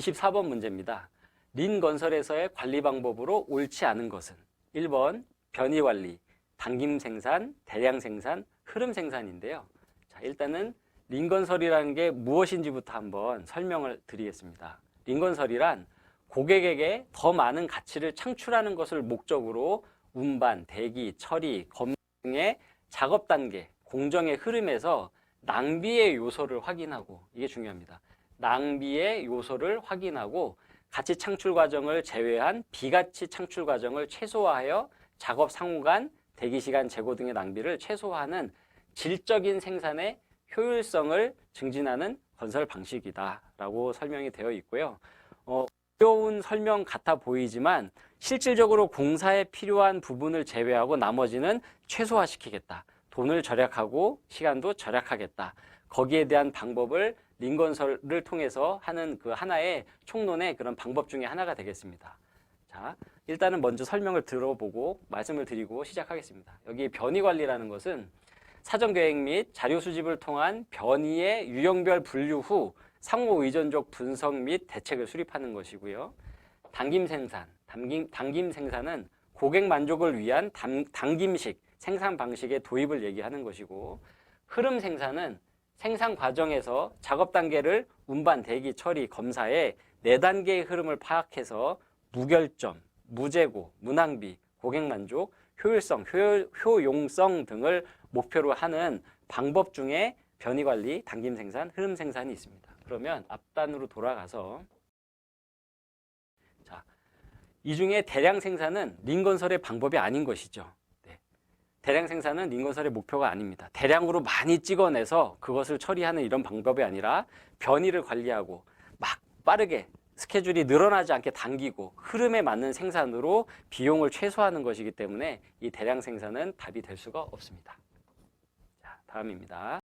24번 문제입니다. 린 건설에서의 관리 방법으로 옳지 않은 것은 1번 변이 관리, 당김 생산, 대량 생산, 흐름 생산인데요. 자, 일단은 린 건설이라는 게 무엇인지부터 한번 설명을 드리겠습니다. 린 건설이란 고객에게 더 많은 가치를 창출하는 것을 목적으로 운반, 대기, 처리, 검증 등의 작업 단계, 공정의 흐름에서 낭비의 요소를 확인하고 이게 중요합니다. 낭비의 요소를 확인하고 가치 창출 과정을 제외한 비가치 창출 과정을 최소화하여 작업 상호간, 대기 시간 제고 등의 낭비를 최소화하는 질적인 생산의 효율성을 증진하는 건설 방식이다라고 설명이 되어 있고요. 어, 어려운 설명 같아 보이지만 실질적으로 공사에 필요한 부분을 제외하고 나머지는 최소화시키겠다. 돈을 절약하고 시간도 절약하겠다. 거기에 대한 방법을 링건설을 통해서 하는 그 하나의 총론의 그런 방법 중에 하나가 되겠습니다. 자, 일단은 먼저 설명을 들어보고 말씀을 드리고 시작하겠습니다. 여기 변이 관리라는 것은 사전 계획 및 자료 수집을 통한 변이의 유형별 분류 후 상호 의존적 분석 및 대책을 수립하는 것이고요. 당김 생산, 당김, 당김 생산은 고객 만족을 위한 당, 당김식 생산 방식의 도입을 얘기하는 것이고 흐름 생산은 생산 과정에서 작업 단계를 운반, 대기, 처리, 검사에 네 단계의 흐름을 파악해서 무결점, 무재고, 무낭비, 고객 만족, 효율성, 효, 효용성 등을 목표로 하는 방법 중에 변이 관리, 당김 생산, 흐름 생산이 있습니다. 그러면 앞단으로 돌아가서 자, 이 중에 대량 생산은 링 건설의 방법이 아닌 것이죠. 네. 대량 생산은 링건설의 목표가 아닙니다. 대량으로 많이 찍어내서 그것을 처리하는 이런 방법이 아니라 변이를 관리하고 막 빠르게 스케줄이 늘어나지 않게 당기고 흐름에 맞는 생산으로 비용을 최소화하는 것이기 때문에 이 대량 생산은 답이 될 수가 없습니다. 자, 다음입니다.